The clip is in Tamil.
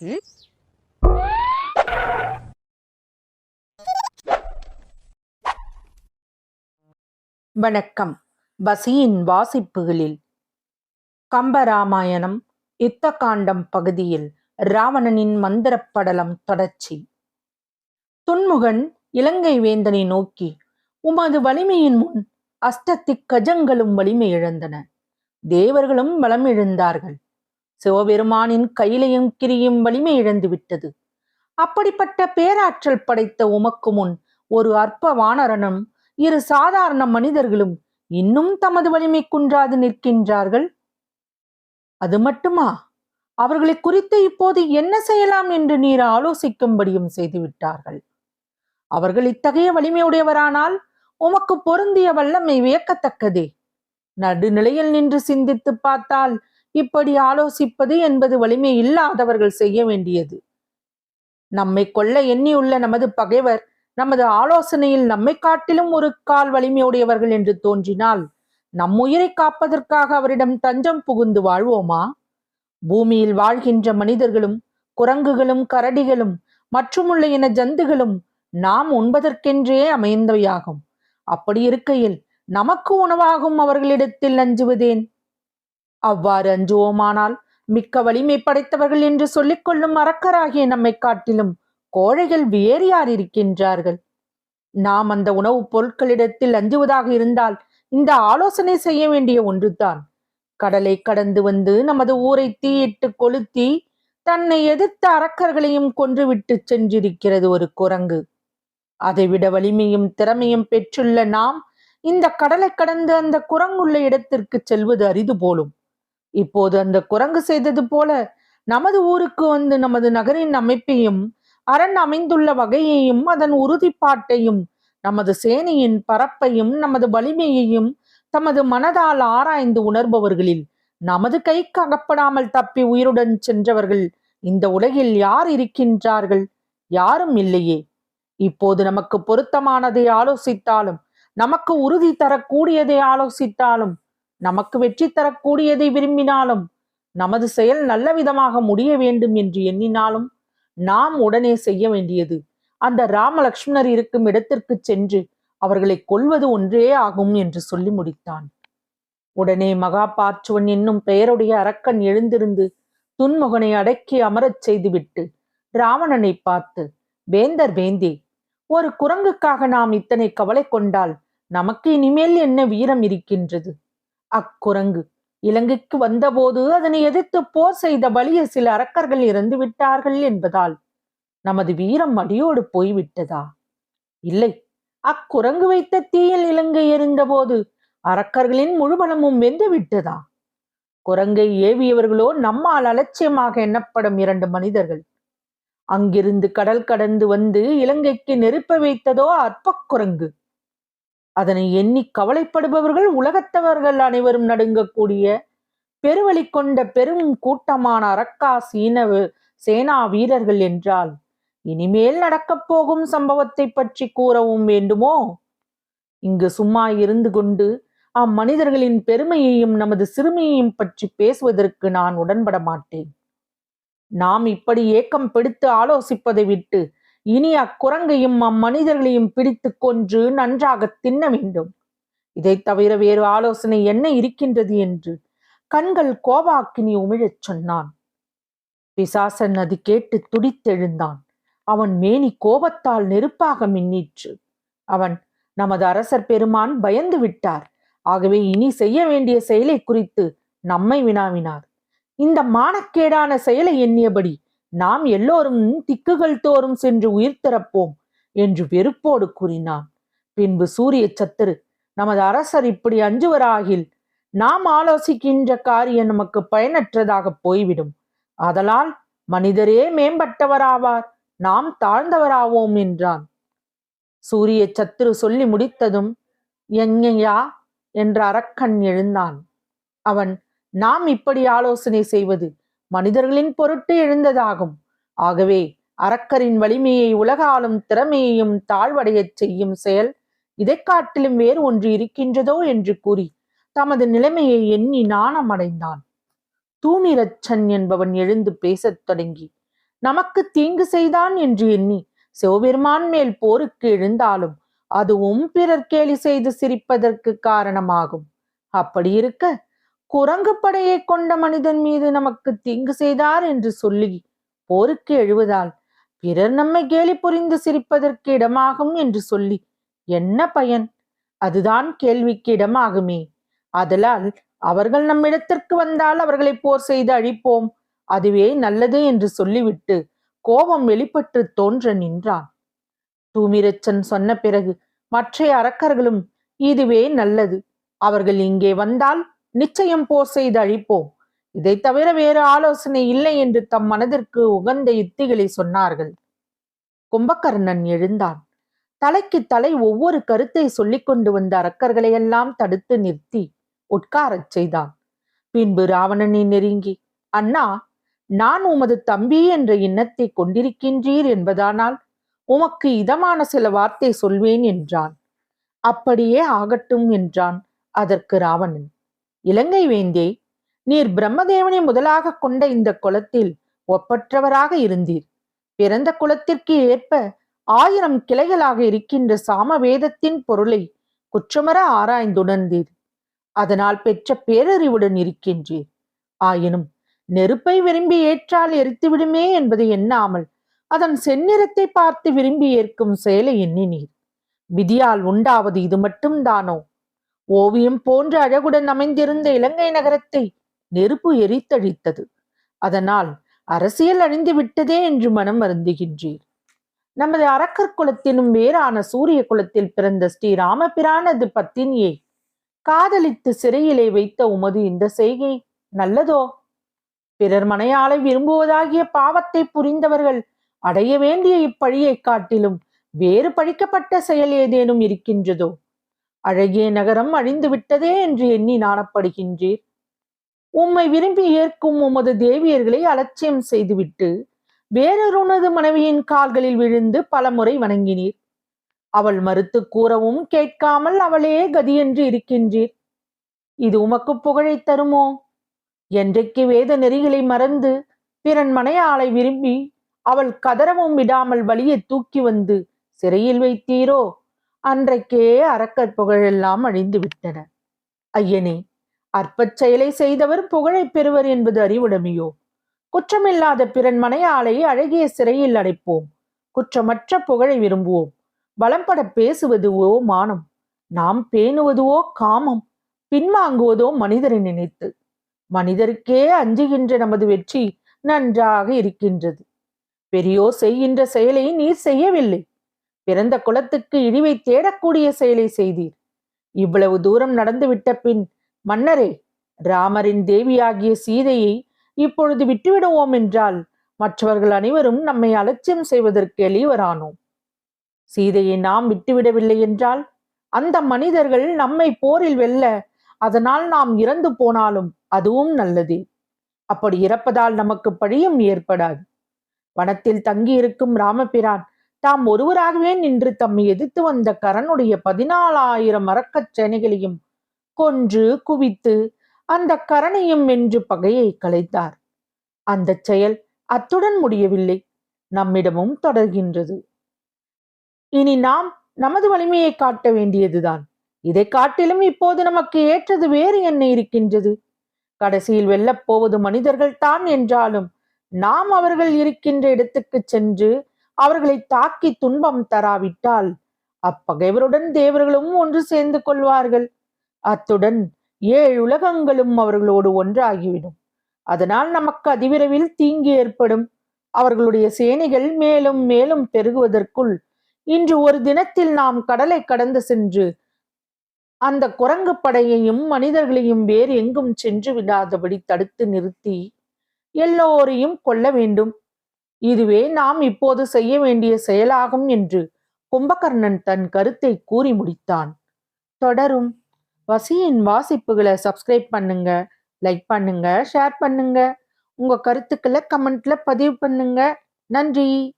ம்? வணக்கம். பசியின் வாசிப்புகளில். கம்பராமாயணம் யுத்தகாண்டம் பகுதியில் ராவணனின் மந்திரப் படலம் தொடர்ச்சி. துன்முகன் இலங்கை வேந்தனை நோக்கி உமது வலிமையின் முன் அஷ்டத்திக் கஜங்களும் வலிமை இழந்தன. தேவர்களும் பலம் இழந்தார்கள். சிவபெருமானின் கையிலையும் கிரியும் வலிமை இழந்து விட்டது அப்படிப்பட்ட பேராற்றல் படைத்த உமக்கு முன் ஒரு அற்ப வானரனும் இரு சாதாரண மனிதர்களும் இன்னும் தமது வலிமை குன்றாது நிற்கின்றார்கள். அது மட்டுமா? அவர்களை குறித்து இப்போது என்ன செய்யலாம் என்று நீர் ஆலோசிக்கும்படியும் செய்துவிட்டார்கள். அவர்கள் இத்தகைய வலிமையுடையவரானால் உமக்கு பொருந்திய வல்லமை வியக்கத்தக்கதே. நடுநிலையில் நின்று சிந்தித்து பார்த்தால் இப்படி ஆலோசிப்பது என்பது வலிமை இல்லாதவர்கள் செய்ய வேண்டியது. நம்மை கொல்ல எண்ணியுள்ள நமது பகைவர் நமது ஆலோசனையில் நம்மை காட்டிலும் ஒரு கால் வலிமையுடையவர்கள் என்று தோன்றினால் நம் உயிரை காப்பதற்காக அவரிடம் தஞ்சம் புகுந்து வாழ்வோமா? பூமியில் வாழ்கின்ற மனிதர்களும் குரங்குகளும் கரடிகளும் மற்றுமுள்ள இன ஜந்துகளும் நாம் உண்பதற்கென்றே அமைந்தவையாகும். அப்படி இருக்கையில் நமக்கு உணவாகும் அவர்களிடத்தில் அஞ்சுவதேன்? அவ்வாறு அஞ்சுவோமானால் மிக்க வலிமை படைத்தவர்கள் என்று சொல்லிக்கொள்ளும் அரக்கராகிய நம்மை காட்டிலும் கோழைகள் வேறு யார் இருக்கின்றார்கள்? நாம் அந்த உணவுப் பொருட்களிடத்தில் அஞ்சுவதாக இருந்தால் இந்த ஆலோசனை செய்ய வேண்டிய ஒன்றுதான். கடலை கடந்து வந்து நமது ஊரை தீயிட்டு கொளுத்தி தன்னை எதிர்த்த அரக்கர்களையும் கொன்றுவிட்டு சென்றிருக்கிறது ஒரு குரங்கு. அதைவிட வலிமையும் திறமையும் பெற்றுள்ள நாம் இந்த கடலை கடந்து அந்த குரங்குள்ள இடத்திற்கு செல்வது அரிது போலும். இப்போது அந்த குரங்கு செய்தது போல நமது ஊருக்கு வந்து நமது நகரின் அமைப்பையும் அரண் அமைந்துள்ள வகையையும் அதன் உறுதிப்பாட்டையும் நமது சேனையின் பரப்பையும் நமது வலிமையையும் தமது மனதால் ஆராய்ந்து உணர்பவர்களில் நமது கைக்கு அகப்படாமல் தப்பி உயிருடன் சென்றவர்கள் இந்த உலகில் யார் இருக்கின்றார்கள்? யாரும் இல்லையே. இப்போது நமக்கு பொருத்தமானதை ஆலோசித்தாலும் நமக்கு உறுதி தரக்கூடியதை ஆலோசித்தாலும் நமக்கு வெற்றி தரக்கூடியதை விரும்பினாலும் நமது செயல் நல்ல விதமாக முடிய வேண்டும் என்று எண்ணினாலும் நாம் உடனே செய்ய வேண்டியது. அந்த ராமலக்ஷ்மணர் இருக்கும் இடத்திற்கு சென்று அவர்களை கொல்வது ஒன்றே ஆகும் என்று சொல்லி முடித்தான். உடனே மகா பார்ச்சுவன் என்னும் பெயருடைய அரக்கன் எழுந்திருந்து துன்முகனை அடக்கி அமரச் செய்துவிட்டு ராவணனை பார்த்து வேந்தர் வேந்தே ஒரு குரங்குக்காக நாம் இத்தனை கவலை கொண்டால் நமக்கு இனிமேல் என்ன வீரம் இருக்கின்றது? அக்குரங்கு. இலங்கைக்கு வந்தபோது அதனை எதிர்த்து போர் செய்த வலிய சில அரக்கர்கள் இறந்து விட்டார்கள் என்பதால் நமது வீரம் அடியோடு போய்விட்டதா? இல்லை. அக்குரங்கு வைத்த தீயில் இலங்கை எறிந்தபோது அரக்கர்களின் முழுபலமும் வென்று விட்டதா குரங்கை ஏவியவர்களோ நம்மால் அலட்சியமாக எண்ணப்படும் இரண்டு மனிதர்கள். அங்கிருந்து கடல் கடந்து வந்து இலங்கைக்கு நெருப்ப வைத்ததோ அற்ப குரங்கு. அதனை எண்ணி கவலைப்படுபவர்கள் உலகத்தவர்கள் அனைவரும் நடுங்கக்கூடிய பெருவழி கொண்ட பெரும் கூட்டமான அரக்கா சீன சேனா வீரர்கள் என்றால் இனிமேல் நடக்கப் போகும் சம்பவத்தை பற்றி கூறவும் வேண்டுமோ? இங்கு சும்மா இருந்து கொண்டு அம்மனிதர்களின் பெருமையையும் நமது சிறுமையையும் பற்றி பேசுவதற்கு நான் உடன்பட மாட்டேன். நாம் இப்படி ஏக்கம் பிடித்து ஆலோசிப்பதை விட்டு இனி அக்குரங்கையும் அம்மனிதர்களையும் பிடித்து கொன்று நன்றாக தின்ன வேண்டும். இதை தவிர வேறு ஆலோசனை என்ன இருக்கின்றது என்று கண்கள் கோபாக்கினி உமிழச் சொன்னான். பிசாசன் அது கேட்டு துடித்தெழுந்தான். அவன் மேனி கோபத்தால் நெருப்பாக மின்னிற்று. அவன் நமது அரசர் பெருமான் பயந்து விட்டார். ஆகவே இனி செய்ய வேண்டிய செயலை குறித்து நம்மை வினாவினார். இந்த மானக்கேடான செயலை எண்ணியபடி நாம் எல்லோரும் திக்குகள் தோறும் சென்று உயிர் திறப்போம் என்று வெறுப்போடு கூறினான். பின்பு சூரிய சத்துரு நமது அரசர் இப்படி அஞ்சுவராகில் நாம் ஆலோசிக்கின்ற காரியம் நமக்கு பயனற்றதாக போய்விடும். அதலால் மனிதரே மேம்பட்டவராவார் நாம் தாழ்ந்தவராவோம் என்றான். சூரிய சத்துரு சொல்லி முடித்ததும் எங்கையா என்ற அரக்கன் எழுந்தான். அவன் நாம் இப்படி ஆலோசனை செய்வது மனிதர்களின் பொருட்டு எழுந்ததாகும். ஆகவே அரக்கரின் வலிமையை உலக ஆளும் திறமையையும் தாழ்வடையச் செய்யும் செயல் இதைக் காட்டிலும் வேறு ஒன்று இருக்கின்றதோ என்று கூறி தமது நிலைமையை எண்ணி நாணமடைந்தான் தூணிரச்சன் என்பவன் எழுந்து பேசத் தொடங்கி நமக்கு தீங்கு செய்தான் என்று எண்ணி சிவபெருமான் மேல் போருக்கு எழுந்தாலும் அதுவும் பிறர் கேலி செய்து சிரிப்பதற்கு காரணமாகும். அப்படி இருக்க குரங்கு படையை கொண்ட மனிதன் மீது நமக்கு தீங்கு செய்தார் என்று சொல்லி போருக்கு எழுவதால் பிறர் நம்மை கேலி புரிந்து சிரிப்பதற்கு இடமாகும் என்று சொல்லி என்ன பயன்? அதுதான் கேள்விக்கு இடமாகுமே. அதலால் அவர்கள் நம்மிடத்திற்கு வந்தால் அவர்களை போர் செய்து அழிப்போம். அதுவே நல்லது என்று சொல்லிவிட்டு கோபம் வெளிப்பட்டு தோன்ற நின்றான். தூமிரச்சன் சொன்ன பிறகு மற்ற அரக்கர்களும் இதுவே நல்லது. அவர்கள் இங்கே வந்தால் நிச்சயம் போர் செய்து அழிப்போம் இதை தவிர வேறு ஆலோசனை இல்லை என்று தம் மனதிற்கு உகந்த யுத்திகளை சொன்னார்கள். கும்பகர்ணன் எழுந்தான். தலைக்கு தலை ஒவ்வொரு கருத்தை சொல்லிக் கொண்டு வந்த அரக்கர்களையெல்லாம் தடுத்து நிறுத்தி உட்காரச் செய்தான். பின்பு ராவணனை நெருங்கி அண்ணா நான் உமது தம்பி என்ற எண்ணத்தை கொண்டிருக்கின்றீர் என்பதானால் உமக்கு இதமான சில வார்த்தை சொல்வேன் என்றான். அப்படியே ஆகட்டும் என்றான் அதற்கு ராவணன். இலங்கை வேந்தே நீர் பிரம்மதேவனை முதலாக கொண்ட இந்த குலத்தில் ஒப்பற்றவராக இருந்தீர். பிறந்த குலத்திற்கு ஏற்ப ஆயிரம் கிளைகளாக இருக்கின்ற சாம வேதத்தின் பொருளை குற்றமர ஆராய்ந்துணர்ந்தீர். அதனால் பெற்ற பேரறிவுடன் இருக்கின்றீர். ஆயினும் நெருப்பை விரும்பி ஏற்றால் எரித்துவிடுமே என்பதை எண்ணாமல் அதன் செந்நிறத்தை பார்த்து விரும்பி ஏற்கும் செயலை எண்ணினீர். விதியால் உண்டாவது இது மட்டும் தானோ? ஓவியம் போன்ற அழகுடன் அமைந்திருந்த இலங்கை நகரத்தை நெருப்பு எரித்தழித்தது. அதனால் அரசியல் அழிந்து விட்டதே என்று மனம் வருந்துகின்றீர். நமது அரக்கர் குலத்திலும் வேறான சூரிய குலத்தில் பிறந்த ஸ்ரீ ராமபிரானது பத்தினியை காதலித்து சிறையிலே வைத்த உமது இந்த செய்கை நல்லதோ? பிறர் மனையாளை விரும்புவதாகிய பாவத்தை புரிந்தவர்கள் அடைய வேண்டிய இப்பழியை காட்டிலும் வேறு பழிக்கப்பட்ட செயல் ஏதேனும் இருக்கின்றதோ? அழகிய நகரம் அழிந்து விட்டதே என்று எண்ணி நாணப்படுகின்றீர். உம்மை விரும்பி ஏற்கும் உமது தேவியர்களை அலட்சியம் செய்துவிட்டு வேறொருனது மனைவியின் கால்களில் விழுந்து பல முறை வணங்கினீர். அவள் மறுத்து கூறவும் கேட்காமல் அவளே கதியென்று இருக்கின்றீர். இது உமக்கு புகழை தருமோ? என்றைக்கு வேத நெறிகளை மறந்து பிறன் மனையாளை விரும்பி அவள் கதறவும் விடாமல் வழியை தூக்கி வந்து சிறையில் வைத்தீரோ? அன்றைக்கே அறக்கற் புகழெல்லாம் அழிந்து விட்டன. ஐயனே அற்பச் செயலை செய்தவர் புகழை பெறுவர் என்பது அறிவுடைமையோ? குற்றமில்லாத பிறன் மனையாளை அழகிய சிறையில் அடைப்போம். குற்றமற்ற புகழை விரும்புவோம். வளம்பட பேசுவதுவோ மானம்? நாம் பேணுவதுவோ காமம்? பின்வாங்குவதோ மனிதரை நினைத்து? மனிதருக்கே அஞ்சுகின்ற நமது வெற்றி நன்றாக இருக்கின்றது. பெரியோர் செய்கின்ற செயலை நீர் செய்யவில்லை. பிறந்த குலத்துக்கு இழிவை தேடக்கூடிய செயலை செய்தீர். இவ்வளவு தூரம் நடந்துவிட்ட பின் மன்னரே ராமரின் தேவியாகிய சீதையை இப்பொழுது விட்டுவிடுவோம் என்றால் மற்றவர்கள் அனைவரும் நம்மை அலட்சியம் செய்வதற்கு எளிவரானோம் சீதையை நாம் விட்டுவிடவில்லை என்றால் அந்த மனிதர்கள் நம்மை போரில் வெல்ல அதனால் நாம் இறந்து போனாலும் அதுவும் நல்லது. அப்படி இறப்பதால் நமக்கு பழியும் ஏற்படாது. வனத்தில் தங்கியிருக்கும் ராமபிரான் தாம் ஒருவராகவே நின்று தம்மை எதிர்த்து வந்த கரனுடைய பதினாலாயிரம் மரக்கச் சேனைகளையும் கொன்று குவித்து அந்த கரணையும் என்று பகையை கலைத்தார் அந்த செயல் அத்துடன் முடியவில்லை. நம்மிடமும் தொடர்கின்றது. இனி நாம் நமது வலிமையை காட்ட வேண்டியதுதான். இதை காட்டிலும் இப்போது நமக்கு ஏற்றது வேறு என்ன இருக்கின்றது? கடைசியில் வெல்லப் போவது மனிதர்கள் தான் என்றாலும் நாம் அவர்கள் இருக்கின்ற இடத்துக்கு சென்று அவர்களை தாக்கி துன்பம் தராவிட்டால் அப்பகைவருடன் தேவர்களும் ஒன்று சேர்ந்து கொள்வார்கள். அத்துடன் ஏழு உலகங்களும் அவர்களோடு ஒன்றாகிவிடும். அதனால் நமக்கு அதிவிரைவில் தீங்கு ஏற்படும். அவர்களுடைய சேனைகள் மேலும் மேலும் பெருகுவதற்குள் இன்று ஒரு தினத்தில் நாம் கடலை கடந்து சென்று அந்த குரங்கு படையையும் மனிதர்களையும் வேறு எங்கும் சென்று விடாதபடி தடுத்து நிறுத்தி எல்லோரையும் கொல்ல வேண்டும். இதுவே நாம் இப்போது செய்ய வேண்டிய செயலாகும் என்று கும்பகர்ணன் தன் கருத்தை கூறி முடித்தான். தொடரும். வசியின் வாசிப்புகளை சப்ஸ்கிரைப் பண்ணுங்க லைக் பண்ணுங்க ஷேர் பண்ணுங்க. உங்க கருத்துக்களை கமெண்ட்ல பதிவு பண்ணுங்க. நன்றி.